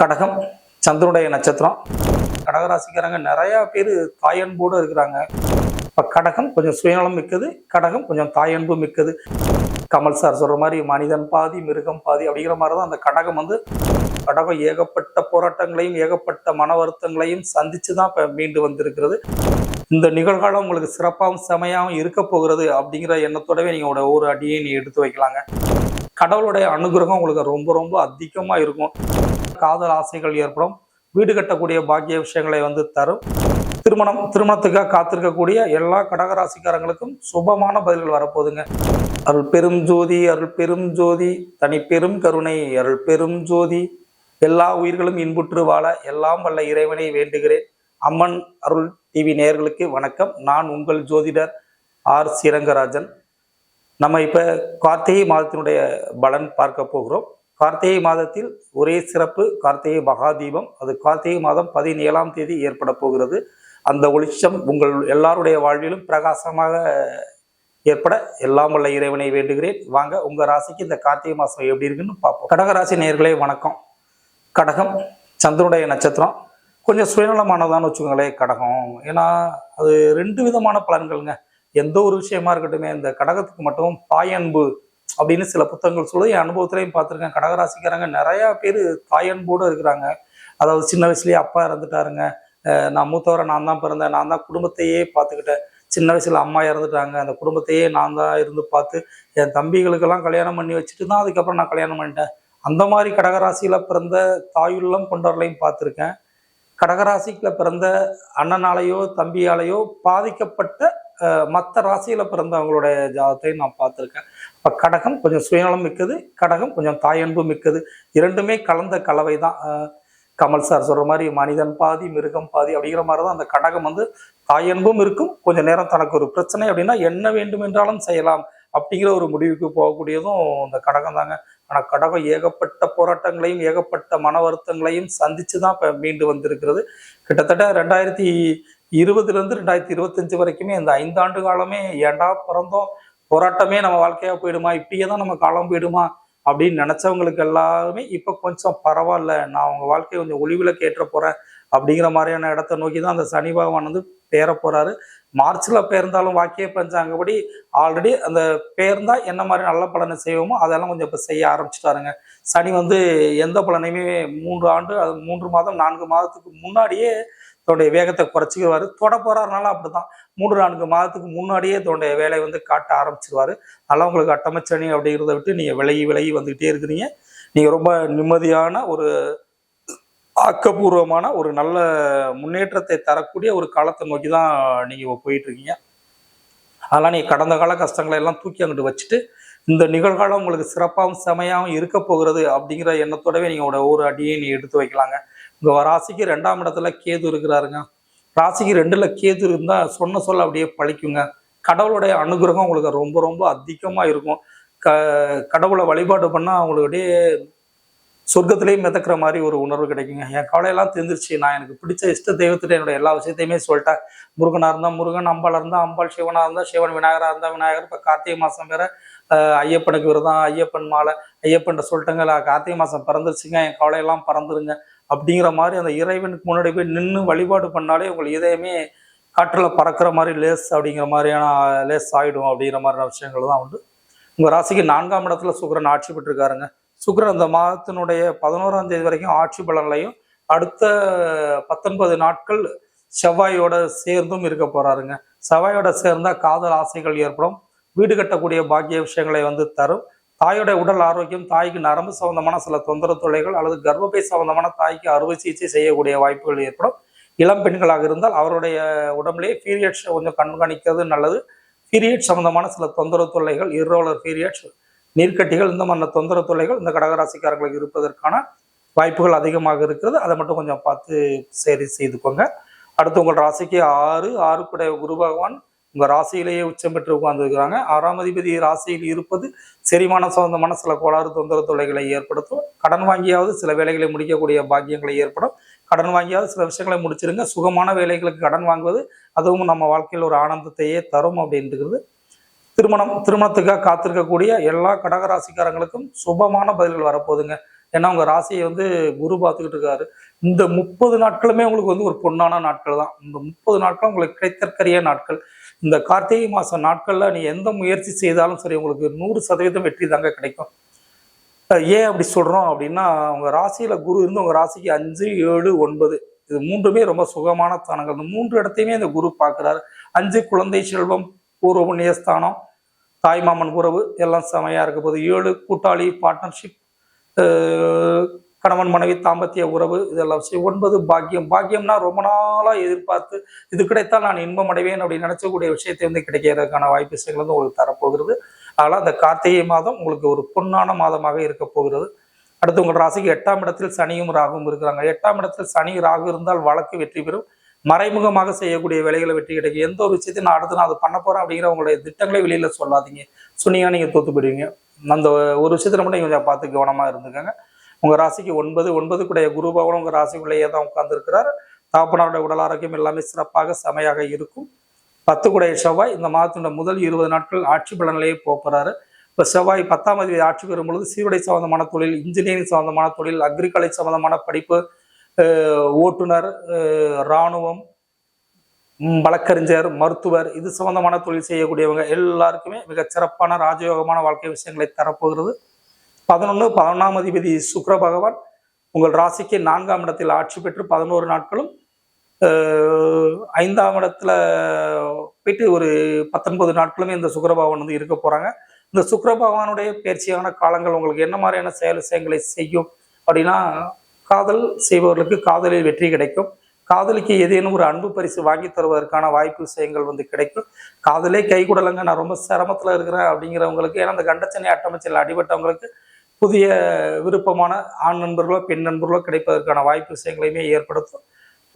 கடகம் சந்திரனுடைய நட்சத்திரம். கடகராசிக்காரங்க நிறைய பேர் தாயன்போடு இருக்கிறாங்க. இப்போ கடகம் கொஞ்சம் சுயநலம் மிக்கது கடகம் கொஞ்சம் தாயன்பு மிக்கது. கமல் சார் சொல்ற மாதிரி மனிதன் பாதி மிருகம் பாதி அப்படிங்கிற மாதிரி தான் அந்த கடகம் வந்து கடகம் ஏகப்பட்ட போராட்டங்களையும் ஏகப்பட்ட மன வருத்தங்களையும் சந்திச்சு தான் இப்போ மீண்டு வந்திருக்கிறது. இந்த நிகழ்காலம் உங்களுக்கு சிறப்பாகவும் செமையாகவும் இருக்க போகிறது அப்படிங்கிற எண்ணத்தோடவே நீங்கள் உங்களோட ஒவ்வொரு அடியை நீ எடுத்து வைக்கலாங்க. கடவுளுடைய அனுகிரகம் உங்களுக்கு ரொம்ப ரொம்ப அதிகமாக இருக்கும். காதல் ஆசைகள் ஏற்படும். வீடு கட்டக்கூடிய பாக்கிய விஷயங்களை வந்து தரும். திருமணம் திருமணத்துக்காக காத்திருக்கக்கூடிய எல்லா கடகராசிக்காரங்களுக்கும் சுபமான பதில்கள் வரப்போகுதுங்க. அருள் பெரும் ஜோதி அருள் பெரும் ஜோதி தனி பெரும் கருணை அருள் பெரும் ஜோதி. எல்லா உயிர்களும் இன்புற்று வாழ எல்லாம் வல்ல இறைவனை வேண்டுகிறேன். அம்மன் அருள் டிவி நேயர்களுக்கு வணக்கம். நான் உங்கள் ஜோதிடர் ஆர். ஸ்ரீரங்கராஜன். நம்ம இப்போ கார்த்திகை மாதத்தினுடைய பலன் பார்க்க போகிறோம். கார்த்திகை மாதத்தில் ஒரே சிறப்பு கார்த்திகை மகாதீபம். அது கார்த்திகை மாதம் பதினேழாம் தேதி ஏற்பட போகிறது. அந்த ஒளிச்சம் உங்கள் எல்லாருடைய வாழ்விலும் பிரகாசமாக ஏற்பட எல்லாம் வல்ல இறைவனை வேண்டுகிறேன். வாங்க உங்க ராசிக்கு இந்த கார்த்திகை மாதம் எப்படி இருக்குன்னு பார்ப்போம். கடகராசி நேர்களே வணக்கம். கடகம் சந்திரனுடைய நட்சத்திரம். கொஞ்சம் சுயநலமானதான்னு வச்சுக்கோங்களேன் கடகம். ஏன்னா அது ரெண்டு விதமான பலன்கள்ங்க. எந்த ஒரு விஷயமா இருக்கட்டுமே இந்த கடகத்துக்கு மட்டும் பாயன்பு அப்படின்னு சில புத்தகங்கள் சொல்லுது. என் அனுபவத்திலையும் பார்த்துருக்கேன். கடகராசிக்காரங்க நிறையா பேர் தாயன்போடு இருக்கிறாங்க. அதாவது சின்ன வயசுலேயே அப்பா இறந்துட்டாருங்க. நான் மூத்தவரை நான் தான் பிறந்தேன். நான் தான் குடும்பத்தையே பார்த்துக்கிட்டேன். சின்ன வயசில் அம்மா இறந்துட்டாங்க. அந்த குடும்பத்தையே நான் தான் இருந்து பார்த்து என் தம்பிகளுக்கெல்லாம் கல்யாணம் பண்ணி வச்சுட்டு தான் அதுக்கப்புறம் நான் கல்யாணம் பண்ணிட்டேன். அந்த மாதிரி கடகராசியில் பிறந்த தாயுள்ளம் கொண்டவர்களையும் பார்த்துருக்கேன். கடகராசிக்கில் பிறந்த அண்ணனாலேயோ தம்பியாலேயோ பாதிக்கப்பட்ட மற்ற ராசியில பிறந்தவங்களுடைய ஜாதத்தையும் நான் பார்த்துருக்கேன். இப்போ கடகம் கொஞ்சம் சுயநலம் மிக்கது கடகம் கொஞ்சம் தாயன்பு மிக்கது. இரண்டுமே கலந்த கலவை தான் கமல் சார் சொல்ற மாதிரி மனிதன் பாதி மிருகம் பாதி அப்படிங்கிற மாதிரி தான் அந்த கடகம் வந்து தாயன்பும் இருக்கும். கொஞ்சம் நேரம் தனக்கு ஒரு பிரச்சனை அப்படின்னா என்ன வேண்டும் என்றாலும் செய்யலாம் அப்படிங்கிற ஒரு முடிவுக்கு போகக்கூடியதும் இந்த கடகம் தாங்க ஆனால் கடகம் ஏகப்பட்ட போராட்டங்களையும் ஏகப்பட்ட மன வருத்தங்களையும் சந்திச்சு தான் இப்போ மீண்டு வந்திருக்கிறது. கிட்டத்தட்ட ரெண்டாயிரத்தி இருபதுலேருந்து ரெண்டாயிரத்தி இருபத்தஞ்சு வரைக்குமே இந்த ஐந்தாண்டு காலமே ஏண்டா பிறந்தோம்? போராட்டமே நம்ம வாழ்க்கையாக போயிடுமா? இப்படியே தான் நம்ம காலம் போயிடுமா? அப்படின்னு நினச்சவங்களுக்கு எல்லாருமே இப்போ கொஞ்சம் பரவாயில்ல நான் அவங்க வாழ்க்கையை கொஞ்சம் ஒளிவில் ஏற்ற போகிறேன் அப்படிங்கிற மாதிரியான இடத்த நோக்கி தான் அந்த சனி பகவான் வந்து பேர போகிறாரு மார்ச்சில் பேர்ந்தாலும் வாக்கிய பஞ்சாங்கப்படி ஆல்ரெடி அந்த பேர்ந்தா என்ன மாதிரி நல்ல பலனை செய்வோமோ அதெல்லாம் கொஞ்சம் இப்போ செய்ய ஆரம்பிச்சிட்டாருங்க. சனி வந்து எந்த பலனையுமே மூன்று ஆண்டு அது மூன்று மாதம் நான்கு மாதத்துக்கு முன்னாடியே தன்னுடைய வேகத்தை குறைச்சிக்குவாரு. தொட போறாருனால அப்படிதான் மூன்று நான்கு மாதத்துக்கு முன்னாடியே தன்னுடைய வேலையை வந்து காட்ட ஆரம்பிச்சிருவாரு. அதெல்லாம் உங்களுக்கு அட்டமச்சனி அப்படிங்கிறத விட்டு நீங்க விலகி விலகி வந்துகிட்டே இருக்கிறீங்க. நீங்க ரொம்ப நிம்மதியான ஒரு ஆக்கப்பூர்வமான ஒரு நல்ல முன்னேற்றத்தை தரக்கூடிய ஒரு காலத்தை நோக்கி தான் நீங்க போயிட்டு இருக்கீங்க அதெல்லாம் நீங்க கடந்த கால கஷ்டங்களை எல்லாம் தூக்கி அங்கிட்டு வச்சுட்டு இந்த நிகழ்காலம் உங்களுக்கு சிறப்பாகவும் செமையாகவும் இருக்க போகிறது அப்படிங்கிற எண்ணத்தோடவே நீங்கள் ஒவ்வொரு அடியை நீ எடுத்து வைக்கலாங்க. உங்க ராசிக்கு ரெண்டாம் இடத்துல கேது இருக்கிறாருங்க. ராசிக்கு ரெண்டுல கேது இருந்தா சொன்ன சொல்ல அப்படியே பழிக்குங்க. கடவுளுடைய அனுகிரகம் உங்களுக்கு ரொம்ப ரொம்ப அதிகமா இருக்கும். க கடவுளை வழிபாடு பண்ணா அவங்களுடைய சொர்க்கத்திலேயே மிதக்கிற மாதிரி ஒரு உணர்வு கிடைக்குங்க. என் கவலையெல்லாம் தெரிஞ்சிருச்சு நான் எனக்கு பிடிச்ச இஷ்ட தெய்வத்திட்ட என்னோட எல்லா விஷயத்தையுமே சொல்லிட்டேன். முருகனா இருந்தா முருகன் அம்பாளா இருந்தா அம்பாள் சிவனா இருந்தா சிவன் விநாயகரா இருந்தா விநாயகர். இப்ப கார்த்திகை மாசம் வேற ஐயப்பனுக்கு விரதம் ஐயப்பன் மாலை ஐயப்பன் சொல்லிட்டேங்க. கார்த்திகை மாசம் பிறந்துருச்சுங்க. என் கவலையெல்லாம் பறந்துருங்க. அப்படிங்கிற மாதிரி அந்த இறைவனுக்கு முன்னாடி போய் நின்று வழிபாடு பண்ணாலே உங்கள் இதயமே காற்றில் பறக்கிற மாதிரி லேஸ் அப்படிங்கிற மாதிரியான லேஸ் ஆயிடும் அப்படிங்கிற மாதிரியான விஷயங்கள் தான் உண்டு. உங்கள் ராசிக்கு நான்காம் இடத்துல சுக்கரன் ஆட்சி பெற்றிருக்காருங்க. சுக்கரன் அந்த மாதத்தினுடைய பதினோராம் தேதி வரைக்கும் ஆட்சி பலன்லையும் அடுத்த பத்தொன்பது நாட்கள் செவ்வாயோட சேர்ந்தும் இருக்க போறாருங்க. செவ்வாயோட சேர்ந்தால் காதல் ஆசைகள் ஏற்படும். வீடு கட்டக்கூடிய பாக்கிய விஷயங்களை வந்து தரும். தாயோட உடல் ஆரோக்கியம் தாய்க்கு நரம்பு சம்பந்தமான சில தொந்தரவு தொல்லைகள் அல்லது கர்ப்பப்பை சம்பந்தமான தாய்க்கு அறுவை சிகிச்சை செய்யக்கூடிய வாய்ப்புகள் ஏற்படும். இளம் பெண்களாக இருந்தால் அவருடைய உடம்புலேயே பீரியட்ஸ் கொஞ்சம் கண்காணிக்கிறது நல்லது. பீரியட் சம்பந்தமான சில தொந்தரவு தொல்லைகள் இர்ரோலர் பீரியட்ஸ் நீர்க்கட்டிகள் இந்த மாதிரி தொந்தரவு தொல்லைகள் இந்த கடகராசிக்காரர்களுக்கு இருப்பதற்கான வாய்ப்புகள் அதிகமாக இருக்கிறது. அதை மட்டும் கொஞ்சம் பார்த்து சரி செய்துக்கோங்க. அடுத்து உங்கள் ராசிக்கு ஆறு ஆறுக்குடைய குரு பகவான் உங்க ராசியிலேயே உச்சம் பெற்று உட்கார்ந்துருக்கிறாங்க. ஆறாம் அதிபதி ராசியில் இருப்பது செரிமான சம்பந்தமான சில கோளாறு தொந்தரவு தொல்லைகளை ஏற்படுத்தும். கடன் வாங்கியாவது சில வேலைகளை முடிக்கக்கூடிய பாக்கியங்களை ஏற்படும். கடன் வாங்கியாவது சில விஷயங்களை முடிச்சிருங்க. சுகமான வேலைகளுக்கு கடன் வாங்குவது அதுவும் நம்ம வாழ்க்கையில் ஒரு ஆனந்தத்தையே தரும் அப்படின்றது திருமணம் திருமணத்துக்காக காத்திருக்கக்கூடிய எல்லா கடகராசிக்காரங்களுக்கும் சுபமான பதில்கள் வரப்போகுதுங்க. ஏன்னா உங்க ராசியை வந்து குரு பார்த்துக்கிட்டு இருக்காரு. இந்த முப்பது நாட்களுமே உங்களுக்கு வந்து ஒரு பொன்னான நாட்கள் தான் இந்த முப்பது நாட்கள் உங்களுக்கு கிடைத்தற்கரிய நாட்கள். இந்த கார்த்திகை மாத நாட்களில் நீ எந்த முயற்சி செய்தாலும் சரி உங்களுக்கு நூறு சதவீதம் வெற்றி தாங்க கிடைக்கும். ஏன் அப்படி சொல்கிறோம் அப்படின்னா உங்கள் ராசியில் குரு இருந்து உங்கள் ராசிக்கு அஞ்சு ஏழு ஒன்பது. இது மூன்றுமே ரொம்ப சுகமான ஸ்தானங்கள். இந்த மூன்று இடத்தையுமே இந்த குரு பார்க்குறாரு. அஞ்சு குழந்தை செல்வம் பூர்வ புண்ணியஸ்தானம் தாய்மாமன் உறவு எல்லாம் செமையாக இருக்க போது ஏழு கூட்டாளி பார்ட்னர்ஷிப் கணவன் மனைவி தாம்பத்திய உறவு இதெல்லாம் விஷயம் ஒன்பது பாக்கியம். பாக்கியம்னா ரொம்ப நாளாக எதிர்பார்த்து இது கிடைத்தால் நான் இன்பம் அடைவேன் அப்படின்னு நினைச்சக்கூடிய விஷயத்தை வந்து கிடைக்கிறதுக்கான வாய்ப்பு விஷயங்கள் வந்து உங்களுக்கு தரப்போகிறது. அதனால் அந்த கார்த்திகை மாதம் உங்களுக்கு ஒரு பொன்னான மாதமாக இருக்க போகிறது. அடுத்து உங்கள் ராசிக்கு எட்டாம் இடத்தில் சனியும் ராகும் இருக்கிறாங்க. எட்டாம் இடத்தில் சனி ராகு இருந்தால் வழக்கு வெற்றி பெறும். மறைமுகமாக செய்யக்கூடிய வேலைகளை வெற்றி கிடைக்கும். எந்த ஒரு விஷயத்தையும் நான் அடுத்து நான் அதை பண்ண போகிறேன் அப்படிங்கிற உங்களுடைய திட்டங்களை வெளியில் சொல்லாதீங்க. சொன்னீங்கன்னா நீங்கள் தோத்து போயிடுவீங்க. அந்த ஒரு விஷயத்தில் மட்டும் கொஞ்சம் பார்த்து கவனமாக இருந்துக்கங்க. உங்கள் ராசிக்கு ஒன்பது ஒன்பதுக்குடைய குரு பகவான் உங்கள் ராசிக்குள்ளேயே தான் உட்காந்துருக்கிறார் தாப்பனாருடைய உடல் ஆரோக்கியம் எல்லாமே சிறப்பாக செமையாக இருக்கும். பத்து குடைய செவ்வாய் இந்த மாதத்தினுடைய முதல் இருபது நாட்கள் ஆட்சி பலனிலேயே போகிறாரு இப்போ செவ்வாய் பத்தாம் தேதி ஆட்சி பெறும் பொழுது சீருடை சம்பந்தமான தொழில் இன்ஜினியரிங் சம்பந்தமான தொழில் அக்ரிகலை சம்பந்தமான படிப்பு ஓட்டுநர் இராணுவம் வழக்கறிஞர் மருத்துவர் இது சம்பந்தமான தொழில் செய்யக்கூடியவங்க எல்லாருக்குமே மிகச் சிறப்பான ராஜயோகமான வாழ்க்கை விஷயங்களை தரப்போகிறது. பதினொன்று பதினொன்றாம் அதிபதி சுக்கர பகவான் உங்கள் ராசிக்கு நான்காம் இடத்தில் ஆட்சி பெற்று பதினோரு நாட்களும் ஐந்தாம் இடத்துல போயிட்டு ஒரு பத்தொன்பது நாட்களுமே இந்த சுக்கர பகவான் வந்து இருக்க போகிறாங்க இந்த சுக்கர பகவானுடைய பயிற்சியான காலங்கள் உங்களுக்கு என்ன மாதிரியான செயல் விஷயங்களை செய்யும் அப்படின்னா காதல் செய்பவர்களுக்கு காதலில் வெற்றி கிடைக்கும். காதலிக்கு ஏதேனும் ஒரு அன்பு பரிசு வாங்கி தருவதற்கான வாய்ப்பு விஷயங்கள் வந்து கிடைக்கும். காதலே கை கூடலங்க நான் ரொம்ப சிரமத்தில் இருக்கிறேன் அப்படிங்கிறவங்களுக்கு ஏன்னா அந்த கண்டச்சனை அட்டமச்சல் அடிபட்டவங்களுக்கு புதிய விருப்பமான ஆண் நண்பர்களோ பெண் நண்பர்களோ கிடைப்பதற்கான வாய்ப்பு விஷயங்களையுமே ஏற்படுத்தும்.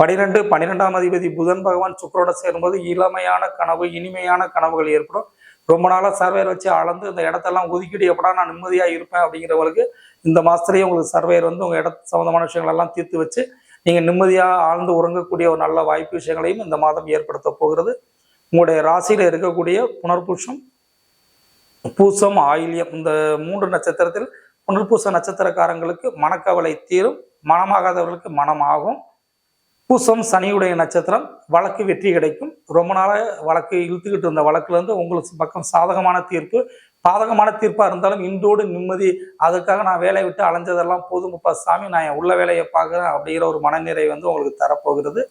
பனிரெண்டு பன்னிரெண்டாம் அதிபதி புதன் பகவான் சுக்கரோட சேரும்போது இளமையான கனவு இனிமையான கனவுகள் ஏற்படும். ரொம்ப நாளாக சர்வேர் வச்சு அளந்து இந்த இடத்தெல்லாம் ஒதுக்கிட்டு எப்படா நான் நிம்மதியாக இருப்பேன் அப்படிங்கிறவங்களுக்கு இந்த மாதத்துலேயே உங்களுக்கு சர்வேர் வந்து உங்கள் இடத்து சம்மந்தமான விஷயங்களெல்லாம் தீர்த்து வச்சு நீங்கள் நிம்மதியாக ஆழ்ந்து உறங்கக்கூடிய ஒரு நல்ல வாய்ப்பு விஷயங்களையும் இந்த மாதம் ஏற்படுத்த போகிறது. உங்களுடைய ராசியில் இருக்கக்கூடிய புனர்பூஷம் பூசம் ஆயில்யம் இந்த மூன்று நட்சத்திரத்தில் புனர்பூச நட்சத்திரக்காரங்களுக்கு மனக்கவலை தீரும் மனமாகாதவர்களுக்கு மனமாகும். பூசம் சனியுடைய நட்சத்திரம் வழக்கு வெற்றி கிடைக்கும். ரொம்ப நாளாக வழக்கு இழுத்துக்கிட்டு இருந்த வழக்குலேருந்து உங்களுக்கு பக்கம் சாதகமான தீர்ப்பு. பாதகமான தீர்ப்பாக இருந்தாலும் இன்றோடு நிம்மதி. அதுக்காக நான் வேலையை விட்டு அலைஞ்சதெல்லாம் போதுமுப்பா சாமி நான் என் உள்ள வேலையை பார்க்குறேன் அப்படிங்கிற ஒரு மனநிறை வந்து உங்களுக்கு தரப்போகிறது.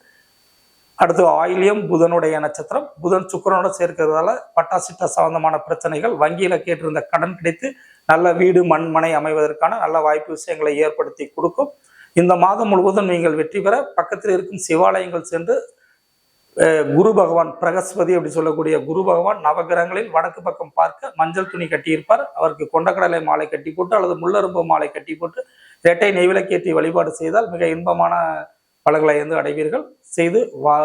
அடுத்து ஆயிலியம் புதனுடைய நட்சத்திரம். புதன் சுக்கிரனோட சேர்க்கிறதால பட்டாசிட்ட சம்பந்தமான பிரச்சனைகள் வங்கியில் கேட்டிருந்த கடன் கிடைத்து நல்ல வீடு மண்மனை அமைவதற்கான நல்ல வாய்ப்பு விஷயங்களை ஏற்படுத்தி கொடுக்கும். இந்த மாதம் முழுவதும் நீங்கள் வெற்றி பெற பக்கத்தில் இருக்கும் சிவாலயங்கள் சென்று குரு பகவான் பிரகஸ்பதி அப்படி சொல்லக்கூடிய குரு பகவான் நவகிரகங்களில் வடக்கு பக்கம் பார்க்க மஞ்சள் துணி கட்டியிருப்பார். அவருக்கு கொண்டக்கடலை மாலை கட்டி போட்டு அல்லது முள்ளரும்பு மாலை கட்டி போட்டு இரட்டை நெய்விளக்கேற்றி வழிபாடு செய்தால் மிக இன்பமான பலன்களை வந்து அடைவீர்கள். செய்து வா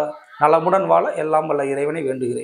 நலமுடன் வாழ எல்லாம் வல்ல இறைவனை வேண்டுகிறேன்.